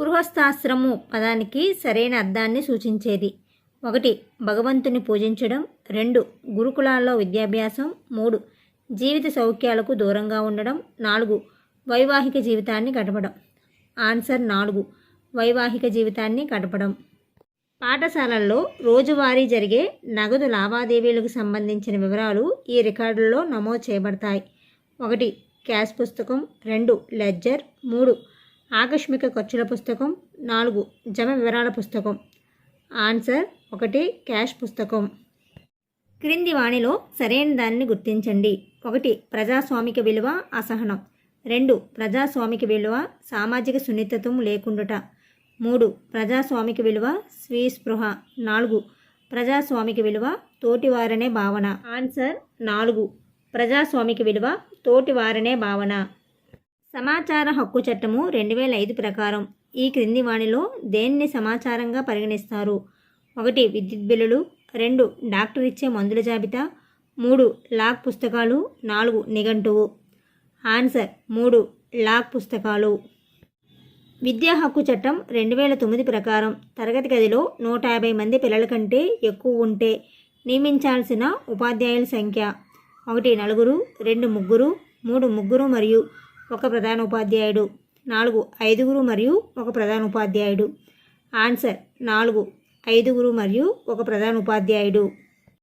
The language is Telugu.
గృహస్థాశ్రము పదానికి సరైన అర్థాన్ని సూచించేది. ఒకటి భగవంతుని పూజించడం. రెండు గురుకులాల్లో విద్యాభ్యాసం. మూడు జీవిత సౌఖ్యాలకు దూరంగా ఉండడం. నాలుగు వైవాహిక జీవితాన్ని గడపడం. ఆన్సర్ నాలుగు వైవాహిక జీవితాన్ని గడపడం. పాఠశాలల్లో రోజువారీ జరిగే నగదు లావాదేవీలకు సంబంధించిన వివరాలు ఈ రికార్డుల్లో నమోదు చేయబడతాయి. ఒకటి క్యాష్ పుస్తకం. రెండు లెడ్జర్. మూడు ఆకస్మిక ఖర్చుల పుస్తకం. నాలుగు జమ వివరాల పుస్తకం. ఆన్సర్ ఒకటి క్యాష్ పుస్తకం. క్రింది వాణిలో సరైన దానిని గుర్తించండి. ఒకటి ప్రజాస్వామిక విలువ అసహనం. రెండు ప్రజాస్వామిక విలువ సామాజిక సున్నితత్వం లేకుండుట. మూడు ప్రజాస్వామిక విలువ స్వీస్పృహ. నాలుగు ప్రజాస్వామిక విలువ తోటివారనే భావన. ఆన్సర్ నాలుగు ప్రజాస్వామిక విలువ తోటివారనే భావన. సమాచార హక్కు చట్టము రెండు వేల ఐదు ప్రకారం ఈ క్రింది వాణిలో దేన్ని సమాచారంగా పరిగణిస్తారు? ఒకటి విద్యుత్ బిల్లులు. రెండు డాక్టర్ ఇచ్చే మందుల జాబితా. మూడు లాక్ పుస్తకాలు. నాలుగు నిఘంటువు. ఆన్సర్ మూడు లాక్ పుస్తకాలు. విద్యా హక్కు చట్టం రెండు వేల తొమ్మిది ప్రకారం తరగతి గదిలో నూట యాభై మంది పిల్లల కంటే ఎక్కువ ఉంటే నియమించాల్సిన ఉపాధ్యాయుల సంఖ్య. ఒకటి నలుగురు. రెండు ముగ్గురు. మూడు ముగ్గురు మరియు ఒక ప్రధాన ఉపాధ్యాయుడు. నాలుగు ఐదుగురు మరియు ఒక ప్రధాన ఉపాధ్యాయుడు. ఆన్సర్ నాలుగు ఐదుగురు మరియు ఒక ప్రధాన ఉపాధ్యాయుడు.